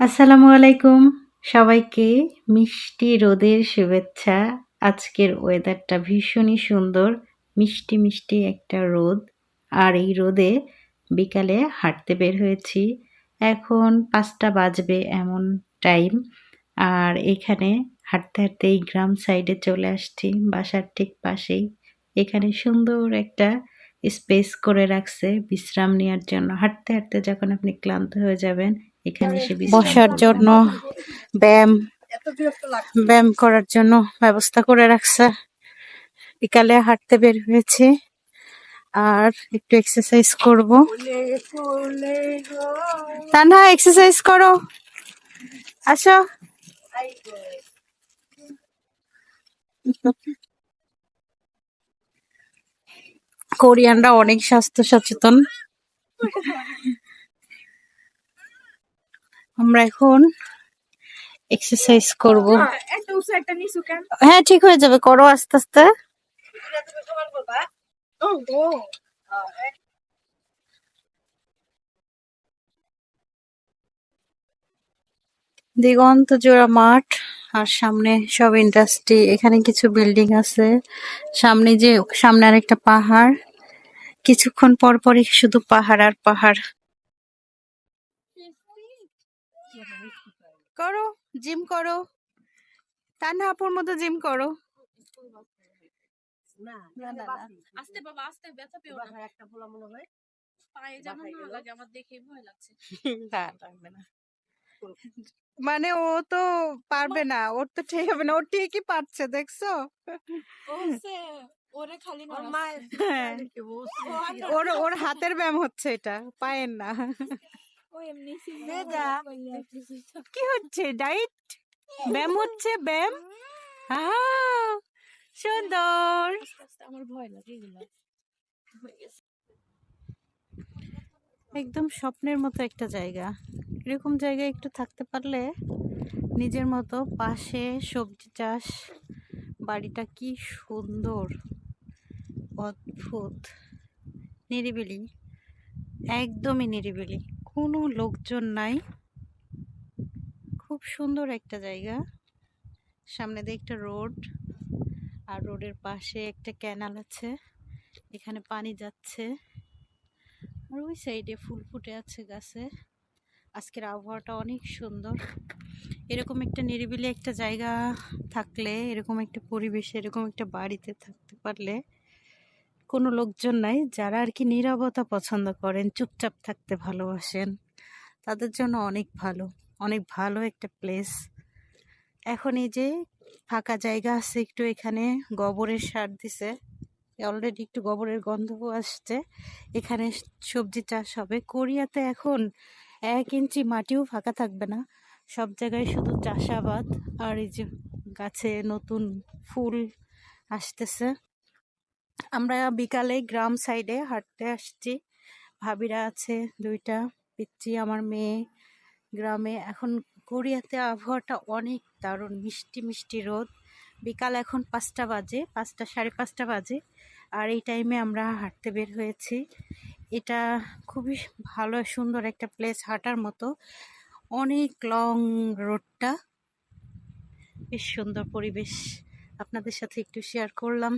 আসসালামু আলাইকুম। সবাইকে মিষ্টি রোদের শুভেচ্ছা। আজকের ওয়েদারটা ভীষণই সুন্দর, মিষ্টি মিষ্টি একটা রোদ। আর এই রোদে বিকালে হাঁটতে বের হয়েছি। এখন পাঁচটা বাজবে এমন টাইম আর এখানে হাঁটতে হাঁটতে এই গ্রাম সাইডে চলে আসছি, বাসার ঠিক পাশেই। এখানে সুন্দর একটা স্পেস করে রাখছে বিশ্রাম নেওয়ার জন্য। হাঁটতে হাঁটতে যখন আপনি ক্লান্ত হয়ে যাবেন এখানে এসে বসার জন্য ব্যায়াম ব্যায়াম করার জন্য ব্যবস্থা করে রাখছে। বিকালে হাঁটতে বের হয়েছি। আর একটু এক্সারসাইজ করব। তানহা এক্সারসাইজ করো। আসো। কোরিয়ানরা অনেক স্বাস্থ্য সচেতন আমরা এখন এক্সারসাইজ করব। কেন? হ্যাঁ ঠিক হয়ে যাবে করো আস্তে আস্তে। দিগন্ত জোড়া মাঠ আর সামনে সব ইন্ডাস্ট্রি এখানে কিছু বিল্ডিং আছে। সামনে যে সামনে আরেকটা পাহাড়। কিছুক্ষণ পর পরই শুধু পাহাড় আর পাহাড়। করো জিম করো। তানহা আপুর মতো জিম করো। না না, না, না। আস্তে বাবা আস্তে ব্যথা পেও না। একটা বলা মনে হয় পায়ে যেমন না লাগে আমার দেখে ভয় লাগছে। না, লাগবে না। মানে ও তো পারবে না ওর তো ঠিক হবে না ও ঠিকই পারছে দেখছ? ওরে খালি হ্যাঁ। ওর ওর হাতের ব্যায়াম হচ্ছে এটা পায়ের না। কি হচ্ছে? ডাইট? ব্যায়াম হচ্ছে? ব্যায়াম? সুন্দর। আমার ভয় লাগে একদম স্বপ্নের মতো একটা জায়গা। এরকম জায়গায় একটু থাকতে পারলে নিজের মতো পাশে সবজি চাষ বাড়িটা কি সুন্দর। অদ্ভুত। নিরিবিলি, একদমই নিরিবিলি। কোনো লোকজন নাই। খুব সুন্দর একটা জায়গা। সামনে দিয়ে একটা রোড আর রোডের পাশে একটা ক্যানাল আছে। এখানে পানি যাচ্ছে। আর ওই সাইডে ফুল ফুটে আছে গাছে। আজকের আবহাওয়াটা অনেক সুন্দর। এরকম একটা নিরিবিলি একটা জায়গা থাকলে, এরকম একটা পরিবেশে, এরকম একটা বাড়িতে থাকতে পারলে কোনো লোকজন নাই যারা আর কি নীরবতা পছন্দ করেন, চুপচাপ থাকতে ভালোবাসেন। তাদের জন্য অনেক ভালো অনেক ভালো একটা প্লেস এখন এই যে ফাঁকা জায়গা আছে, একটু এখানে গোবরের সার দিছে। অলরেডি একটু গোবরের গন্ধও আসছে। এখানে সবজি চাষ হবে। কোরিয়াতে এখন এক ইঞ্চি মাটিও ফাঁকা থাকবে না। সব জায়গায় শুধু চাষাবাদ আর এই যে গাছে নতুন ফুল আসতেছে। আমরা বিকালে গ্রাম সাইডে হাঁটতে আসছি। ভাবিরা আছে, দুইটা পিচ্ছি আমার মেয়ে গ্রামে। এখন কোরিয়াতে আবহাওয়াটা অনেক দারুণ, মিষ্টি মিষ্টি রোদ। বিকাল এখন পাঁচটা বাজে, পাঁচটা, সাড়ে পাঁচটা বাজে, আর এই টাইমে আমরা হাঁটতে বের হয়েছি। এটা খুবই ভালো, সুন্দর একটা প্লেস হাঁটার মতো। অনেক লং রোডটা বেশ সুন্দর পরিবেশ। আপনাদের সাথে একটু শেয়ার করলাম।